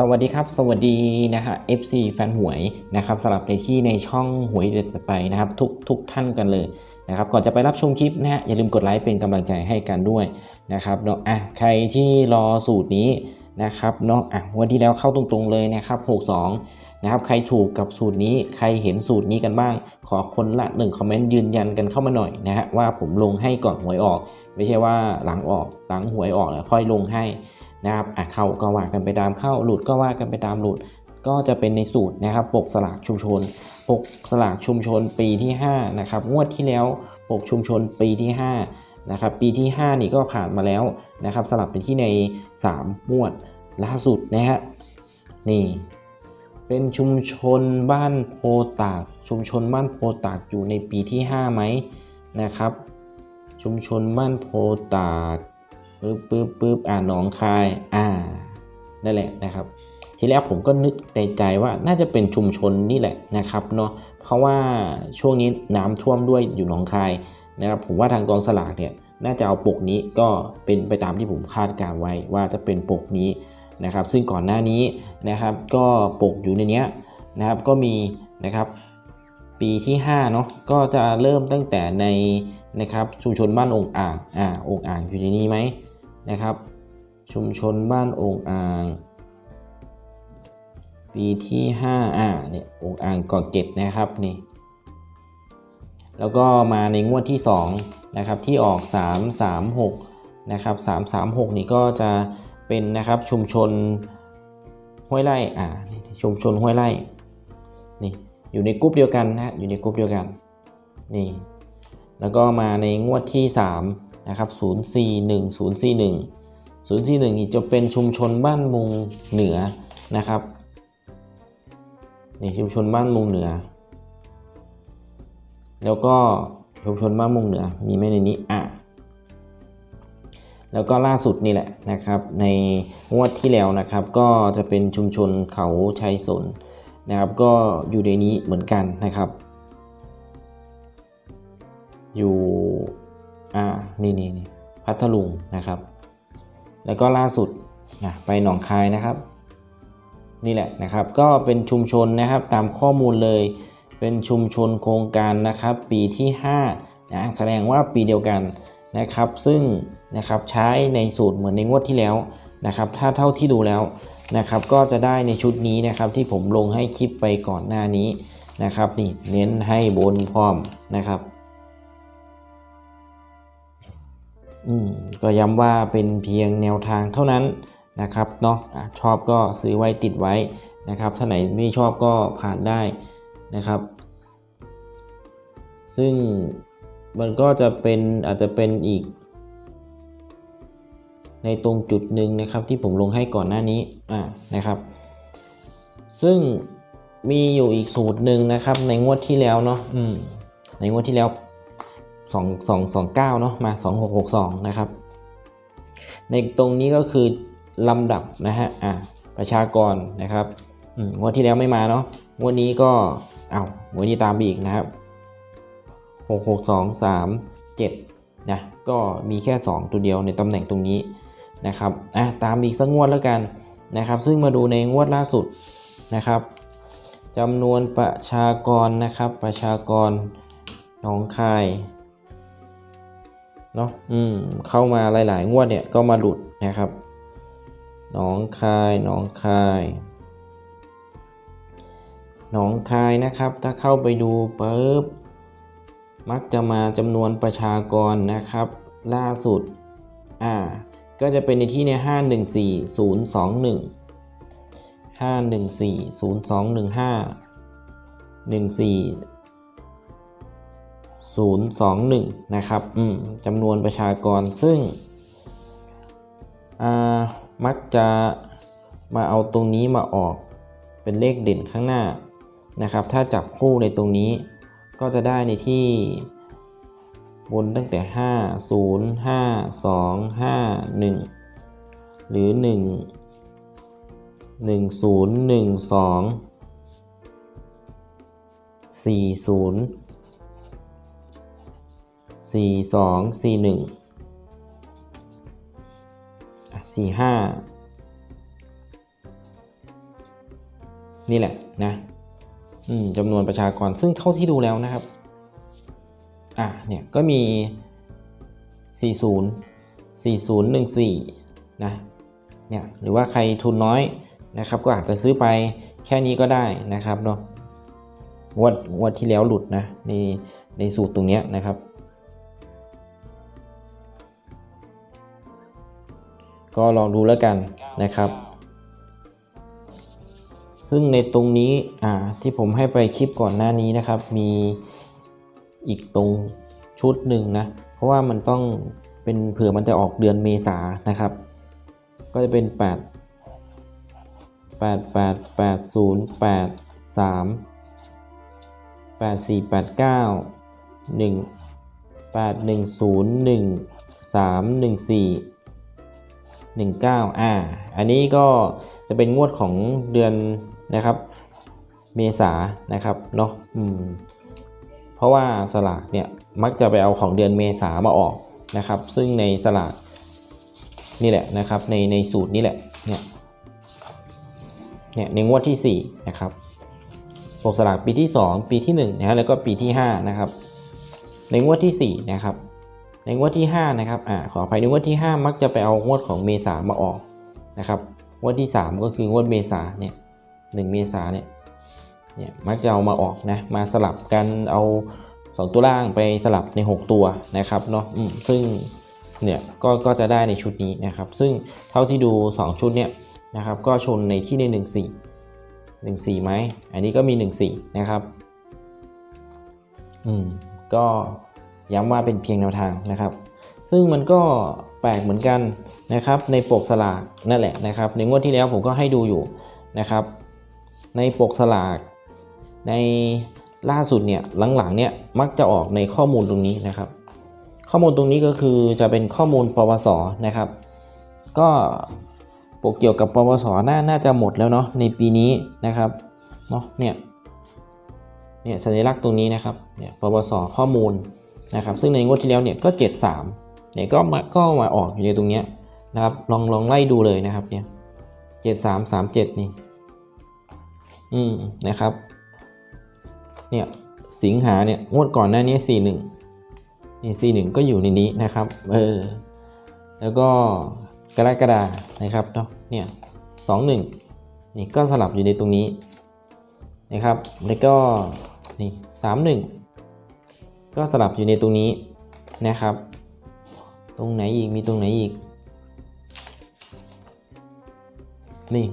สวัสดีครับ สวัสดีนะฮะ FC แฟนหวยนะครับสำหรับในที่ในช่องหวยเด็ดไปนะครับ ทุกทุกท่านกันเลยนะครับก่อนจะไปรับชมคลิปนะฮะอย่าลืมกดไลค์เป็นกำลังใจให้กันด้วยนะครับเนาะอะใครที่รอสูตรนี้นะครับเนาะอะวันที่แล้วเข้าตรงๆเลยนะครับ 62นะครับใครถูกกับสูตรนี้ใครเห็นสูตรนี้กันบ้าง ขอคนละหนึ่งคอมเมนต์ยืนยันกันเข้ามาหน่อยนะฮะว่าผมลงให้ก่อนหวยออก ไม่ใช่ว่าหลังออกหลังหวยออกแล้วค่อยลงให้ นะครับอะเข้าก็ว่ากันไปตามเข้าหลุดก็ว่ากันไปตามหลุด ก็จะเป็นในสูตรนะครับปกสลากชุมชน ปกสลากชุมชนปีที่5นะครับงวดที่แล้วปกชุมชนปีที่5นะครับปีที่ 5 นี่ก็ผ่านมาแล้วนะครับสลับไปที่ใน 3 งวดล่าสุดนะฮะนี่เป็นชุมชนบ้านโพตาก ชุมชนบ้านโพตากอยู่ในปีที่5ไหมนะครับ ชุมชนบ้านโพตาก ปึ๊บปึ๊บปึ๊บอ่าหนองคายอ่านั่นแหละนะครับ ทีแรกผมก็นึกในใจว่าน่าจะเป็นชุมชนนี่แหละนะครับเนาะเพราะว่าช่วงนี้น้ำท่วมด้วยอยู่หนองคายนะครับผมว่าทางกองสลากเนี่ยน่าจะเอาปกนี้ก็เป็นไปตามที่ผมคาดการไว้ว่าจะเป็นปกนี้นะครับ ซึ่งก่อนหน้านี้นะครับ ก็ปกอยู่ในนี้นะครับก็มีนะครับปีที่5เนาะก็จะเริ่มตั้งแต่ในนะครับชุมชนบ้านองค์อ่างอ่าองค์อ่างอยู่ในนี้ไหม นะครับ ชุมชนบ้านองอ่าง ปีที่5อ่าเนี่ยองอ่างกาะเก็ดนะครับนี่แล้วก็มาในงวดที่2นะครับที่ออก 3 3 6นะครับ3 3 6 นี่ก็จะเป็นนะครับชุมชนห้วยไร่อ่าชุมชนห้วยไร่นี่อยู่ในกลุ่มเดียวกันนะฮะอยู่ในกลุ่มเดียวกันนี่แล้วก็มาในงวดที่ 3 นะครับ 041 041 041นี่จะเป็นชุมชนบ้านมุงเหนือนะครับนี่ชุมชนบ้านมุงเหนือ แล้วก็ชุมชนบ้านมุงเหนือมีไหมในนี้อะแล้วก็ล่าสุดนี่แหละนะครับ ในงวดที่แล้วนะครับ ก็จะเป็นชุมชนเขาชัยสนนะครับ ก็อยู่ในนี้เหมือนกันนะครับ อยู่ อ่านี่นี่นี่พัทลุงนะครับ แล้วก็ล่าสุดนะไปหนองคายนะครับ นี่แหละนะครับ ก็เป็นชุมชนนะครับตามข้อมูลเลย เป็นชุมชนโครงการนะครับ ปีที่5นะแสดงว่าปีเดียวกันนะครับ ซึ่งนะครับใช้ในสูตรเหมือนในงวดที่แล้วนะครับ ถ้าเท่าที่ดูแล้วนะครับ ก็จะได้ในชุดนี้นะครับ ที่ผมลงให้คลิปไปก่อนหน้านี้นะครับ นี่เน้นให้บนพร้อมนะครับ ก็ย้ำว่าเป็นเพียงแนวทางเท่านั้นนะครับเนาะชอบก็ซื้อไว้ติดไว้นะครับถ้าไหนไม่ชอบก็ผ่านได้นะครับ ซึ่งมันก็จะเป็นอาจจะเป็นอีก ในตรงจุดหนึ่งนะครับที่ผมลงให้ก่อนหน้านี้อ่านะครับ ซึ่งมีอยู่อีกสูตรหนึ่งนะครับ ในงวดที่แล้วเนาะในงวดที่แล้ว 2 2 2 9เนาะมา 2662 นะครับ ในตรงนี้ก็คือลำดับนะฮะอะประชากรนะครับงวดที่แล้วไม่มาเนาะงวดนี้ก็เอางวดนี้ตามไปอีกนะครับ 6 6 2 3 7นะก็มีแค่ 2 ตัวเดียวในตำแหน่งตรงนี้นะครับอะตามอีกสักงวดแล้วกันนะครับ ซึ่งมาดูในงวดล่าสุดนะครับจำนวนประชากรนะครับประชากรหนองคาย เนาะอืมเข้ามาหลาย ๆ งวดเนี่ยก็มาหลุดนะครับหนองคายหนองคายหนองคายนะครับ ถ้าเข้าไปดูปุ๊บมักจะมาจำนวนประชากรนะครับ ล่าสุดอ่าก็จะเป็นในที่เนี่ยห้าหนึ่งสี่ศูนย์สองหนึ่งห้าหนึ่งสี่ศูนย์สองหนึ่งห้าหนึ่งสี่ 021 นะครับจำนวนประชากรซึ่งมักจะมาเอาตรงนี้มาออกเป็นเลขเด่นข้างหน้านะครับ ถ้าจับคู่ในตรงนี้ก็จะได้ในที่บนตั้งแต่ 5 0 5 2 5 1 หรือ 1 1 0 1 2 4 0 สี่สองสี่หนึ่งสี่ห้านี่แหละนะจำนวนประชากรซึ่งเท่าที่ดูแล้วนะครับ อะเนี่ยก็มี 40 4014 นะเนี่ยหรือว่าใครทุนน้อยนะครับ ก็อาจจะซื้อไปแค่นี้ก็ได้นะครับเนาะงวดงวดที่แล้วหลุดนะในในสูตรตรงเนี้ยนะครับ ก็ลองดูแล้วกันนะครับ ซึ่งในตรงนี้อ่าที่ผมให้ไปคลิปก่อนหน้านี้นะครับ มีอีกตรงชุดหนึ่งนะ เพราะว่ามันต้องเป็นเผื่อมันจะออกเดือนเมษานะครับ ก็จะเป็น 8 8 8 8 0 8 3 8 4 8 9 1 8 1 0 1 3 1 4 19อ่าอันนี้ก็จะเป็นงวดของเดือนนะครับ เมษานะครับเนาะอืมเพราะว่าสลากเนี่ยมักจะไปเอาของเดือนเมษามาออกนะครับ ซึ่งในสลากนี่แหละนะครับ ในในสูตรนี้แหละเนี่ยเนี่ยในงวดที่ 4 นะครับปกสลากปีที่ 2 ปีที่1นะฮะแล้วก็ปีที่5นะครับในงวดที่4นะครับ ในงวดที่5นะครับอ่าขออภัยในงวดที่ 5 มักจะไปเอางวดของเมษามาออกนะครับงวดที่ 3 ก็คืองวดเมษาเนี่ยหเมษาเนี่ยเนี่ยมักจะเอามาออกนะมาสลับกันเอา 2 ตัวล่างไปสลับใน 6 ตัวนะครับเนาะอืมซึ่งเนี่ยก็ก็จะได้ในชุดนี้นะครับ ซึ่งเท่าที่ดู 2 ชุดเนี่ยนะครับก็ชนในที่ใน 1 4 1 4ไหมอันนี้ก็มี 1 4 นะครับอืมก็ ย้ำว่าเป็นเพียงแนวทางนะครับ ซึ่งมันก็แปลกเหมือนกันนะครับในปกสลากนั่นแหละนะครับในงวดที่แล้วผมก็ให้ดูอยู่นะครับ ในปกสลากในล่าสุดเนี่ยหลังๆเนี่ยมักจะออกในข้อมูลตรงนี้นะครับ ข้อมูลตรงนี้ก็คือจะเป็นข้อมูลปวสนะครับ ก็ปกเกี่ยวกับปวสน่าน่าจะหมดแล้วเนาะในปีนี้นะครับเนาะเนี่ยเนี่ยสัญลักษณ์ตรงนี้นะครับเนี่ยปวสข้อมูล นะครับซึ่งในงวดที่แล้วเนี่ยก็ 73เนี่ยก็มาก็มาออกอยู่ในตรงเนี้ยนะครับลองลองไล่ดูเลยนะครับเนี่ย73 37 นี่อืมนะครับเนี่ยสิงหาเนี่ยงวดก่อนหน้านี้ 41นี่41 ก็อยู่ในนี้นะครับเออแล้วก็กรกฎานะครับเนาะเนี่ย21นี่ก็สลับอยู่ในตรงนี้นะครับแล้วก็นี่31 ก็สลับอยู่ในตรงนี้นะครับ ตรงไหนอีกมีตรงไหนอีก นี่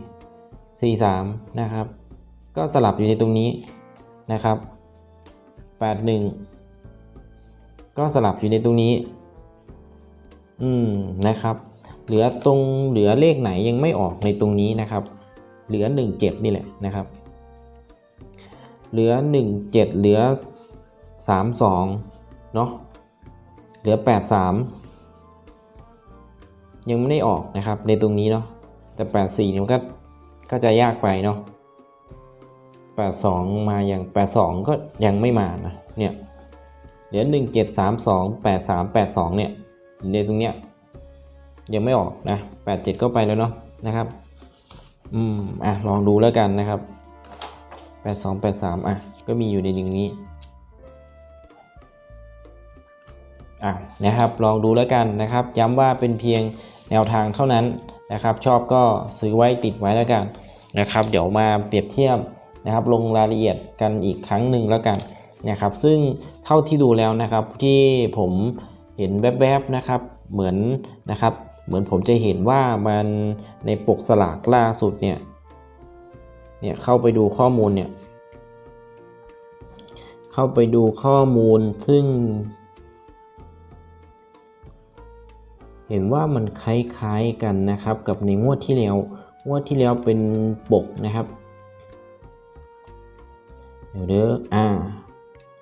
43 นะครับ ก็สลับอยู่ในตรงนี้นะครับ 81 ก็สลับอยู่ในตรงนี้ อืมนะครับ เหลือตรงเหลือเลขไหนยังไม่ออกในตรงนี้นะครับ เหลือ 17 นี่แหละนะครับ เหลือ 17 เหลือ 32เนาะเหลือ 83 ยังไม่ได้ออกนะครับในตรงนี้เนาะแต่ 84นี่มันก็ก็จะยากไปเนาะ82 มาอย่าง 82 ก็ยังไม่มานะเนี่ยเหลือ 1732 83 82 เนี่ยในตรงเนี้ยยังไม่ออกนะ 87 ก็ไปแล้วเนาะนะครับ อืม อะ ลองดูแล้วกันนะครับ 82 83 อะ ก็มีอยู่ในหนึ่งนี้ อะนะครับลองดูแล้วกันนะครับ ย้ำว่าเป็นเพียงแนวทางเท่านั้นนะครับ ชอบก็ซื้อไว้ติดไว้แล้วกันนะครับ เดี๋ยวมาเปรียบเทียบนะครับลงรายละเอียดกันอีกครั้งหนึ่งแล้วกันนะครับ ซึ่งเท่าที่ดูแล้วนะครับที่ผมเห็นแวบๆนะครับเหมือนนะครับเหมือนผมจะเห็นว่ามันในปกสลากล่าสุดเนี่ยเนี่ยเข้าไปดูข้อมูลเนี่ยเข้าไปดูข้อมูลซึ่ง เห็นว่ามันคล้ายๆกันนะครับ กับในงวดที่แล้วงวดที่แล้วเป็นปกนะครับ เดี๋ยวเด้ออ่า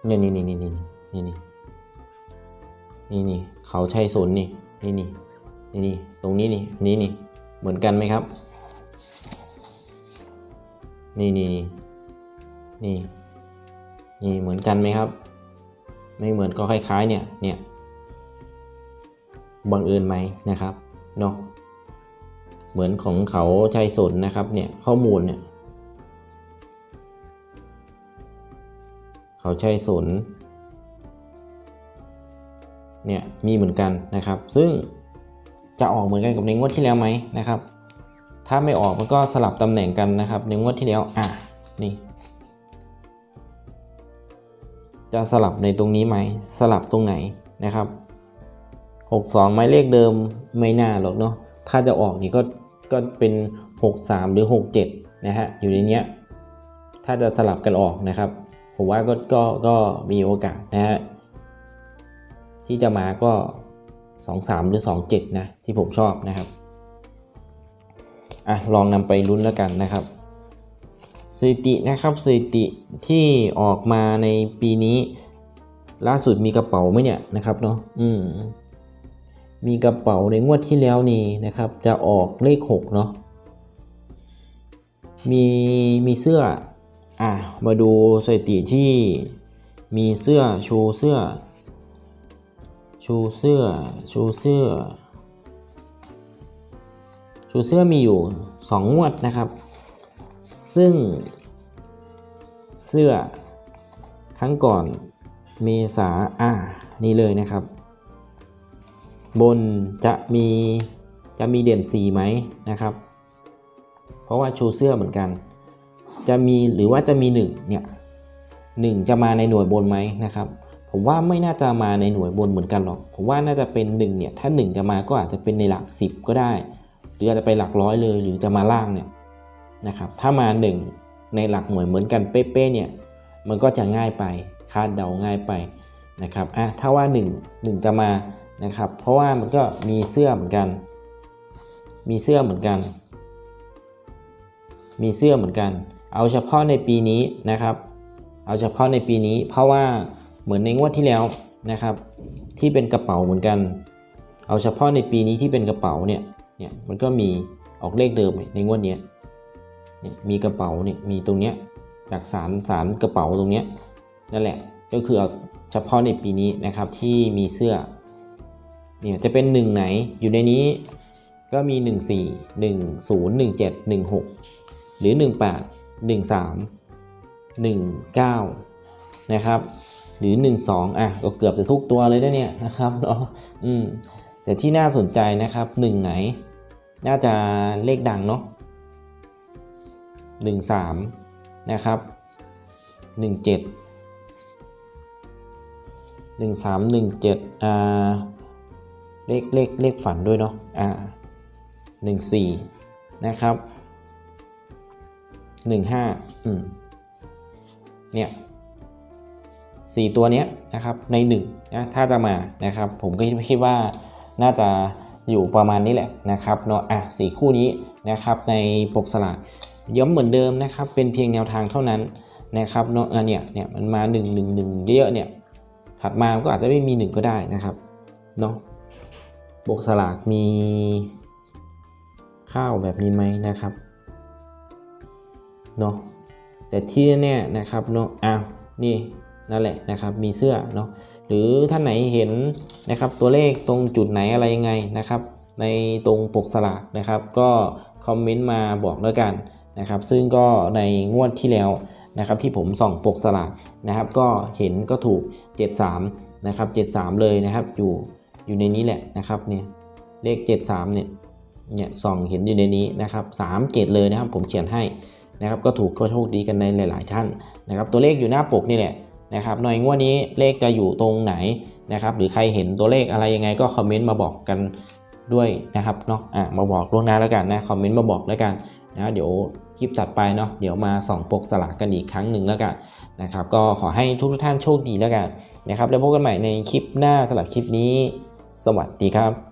เนี่ยนี่นี่นี่นี่นี่นี่นี่นี่เขาใช่ศูนนี่นี่นี่นี่นี่ตรงนี้นี่นี่นี่เหมือนกันไหมครับ นี่นี่นี่นี่นี่เหมือนกันไหมครับ ไม่เหมือนก็คล้ายๆเนี่ยเนี่ย บังเอิญไหมนะครับเนาะเหมือนของเขาชัยสนนะครับเนี่ยข้อมูลเนี่ยเขาชัยสนเนี่ยมีเหมือนกันนะครับ ซึ่งจะออกเหมือนกันกับในงวดที่แล้วไหมนะครับ ถ้าไม่ออกมันก็สลับตำแหน่งกันนะครับในงวดที่แล้วอะนี่จะสลับในตรงนี้ไหมสลับตรงไหนนะครับ 62ไม้เลขเดิมไม่น่าหรอกเนาะถ้าจะออกนี่ก็ก็เป็น 63 หรือ 67 นะฮะ อยู่ในเนี้ย ถ้าจะสลับกันออกนะครับ ผมว่าก็ก็ก็มีโอกาสนะฮะ ที่จะมาก็ 23 หรือ 27 นะ ที่ผมชอบนะครับ อะ ลองนำไปลุ้นแล้วกันนะครับสถิตินะครับสถิติที่ออกมาในปีนี้ ล่าสุดมีกระเป๋าไหมเนี่ยนะครับเนาะอืม มีกระเป๋าในงวดที่แล้วนี่นะครับ จะออกเลข6เนาะมีมีเสื้ออะมาดูสถิติที่มีเสื้อชูเสื้อ ชูเสื้อชูเสื้อ ชูเสื้อมีอยู่ 2 งวดนะครับ ซึ่ง เสื้อครั้งก่อนเมษาอ่านี่เลยนะครับ บนจะมีจะมีเด่นสีไหมนะครับ เพราะว่าชูเสื้อเหมือนกัน จะมีหรือว่าจะมี1เนี่ยหนึ่งจะมาในหน่วยบนไหมนะครับ ผมว่าไม่น่าจะมาในหน่วยบนเหมือนกันหรอก ผมว่าน่าจะเป็น1เนี่ยถ้า 1 จะมาก็อาจจะเป็นในหลัก 10 ก็ได้ หรืออาจจะไปหลักร้อยเลยหรือจะมาล่างเนี่ยนะครับ ถ้ามา 1 ในหลักหน่วยเหมือนกันเป๊ะๆเนี่ยมันก็จะง่ายไปคาดเดาง่ายไปนะครับอะถ้าว่า 1 1 จะมา นะครับ เพราะว่ามันก็มีเสื้อเหมือนกัน มีเสื้อเหมือนกัน มีเสื้อเหมือนกัน เอาเฉพาะในปีนี้นะครับ เอาเฉพาะในปีนี้ เพราะว่าเหมือนในงวดที่แล้วนะครับ ที่เป็นกระเป๋าเหมือนกัน เอาเฉพาะในปีนี้ที่เป็นกระเป๋าเนี่ยเนี่ยมันก็มีออกเลขเดิมในงวดนี้เนี่ยมีกระเป๋าเนี่ยมีตรงเนี้ยจากสารสารกระเป๋าตรงเนี้ยนั่นแหละก็คือเอาเฉพาะในปีนี้นะครับที่มีเสื้อ เนี่ยจะเป็นหนึ่งไหนอยู่ในนี้ก็มี 1 4 1 0 1 7 1 6 หรือ 1 8 1 3 1 9 นะครับ หรือ 1 2 อะก็เกือบจะทุกตัวเลยนะเนี่ยนะครับเนาะอืมแต่ที่น่าสนใจนะครับ 1 ไหน น่าจะเลขดังเนาะ1 3 นะครับ 1 7 1 3 1 7อ่า เลขเลขเลขฝันด้วยเนาะอ่า1 4นะครับ1 5อืมเนี่ยสี่ตัวเนี้ยนะครับใน1นนะถ้าจะมานะครับ ผมก็คิดว่าน่าจะอยู่ประมาณนี้แหละนะครับเนาะอะสี่คู่นี้นะครับ ในปกสลากย้ำเหมือนเดิมนะครับ เป็นเพียงแนวทางเท่านั้นนะครับเนาะอะเนี่ยเนี่ยมันมา1 1 1เยอะๆเนี่ยถัดมาก็อาจจะไม่มี 1 ก็ได้นะครับเนาะ ปกสลากมีข้าวแบบนี้ไหมนะครับเนาะแต่ที่แน่ๆนะครับเนาะอ้าวนี่นั่นแหละนะครับมีเสื้อเนาะหรือท่านไหนเห็นนะครับตัวเลขตรงจุดไหนอะไรยังไงนะครับ ในตรงปกสลากนะครับ ก็คอมเมนต์มาบอกแล้วกันนะครับ ซึ่งก็ในงวดที่แล้วนะครับที่ผมส่องปกสลากนะครับ ก็เห็นก็ถูก 73นะครับ73 เลยนะครับอยู่ อยู่ในนี้แหละนะครับเนี่ยเลข 73เนี่ยเนี่ยส่องเห็นอยู่ในนี้นะครับ3 7เลยนะครับ ผมเขียนให้นะครับก็ถูกก็โชคดีกันในหลาย ๆ ท่านนะครับ ตัวเลขอยู่หน้าปกนี่แหละนะครับหน่อยงวดนี้เลขจะอยู่ตรงไหนนะครับ หรือใครเห็นตัวเลขอะไรยังไงก็คอมเมนต์มาบอกกันด้วยนะครับเนาะอะมาบอกล่วงหน้าแล้วกันนะคอมเมนต์มาบอกแล้วกันนะเดี๋ยวคลิปตัดไปเนาะเดี๋ยวมาส่องปกสลากกันอีกครั้งหนึ่งแล้วกันนะครับ ก็ขอให้ทุกท่านโชคดีแล้วกันนะครับแล้วพบกันใหม่ในคลิปหน้าสำหรับคลิปนี้ สวัสดีครับ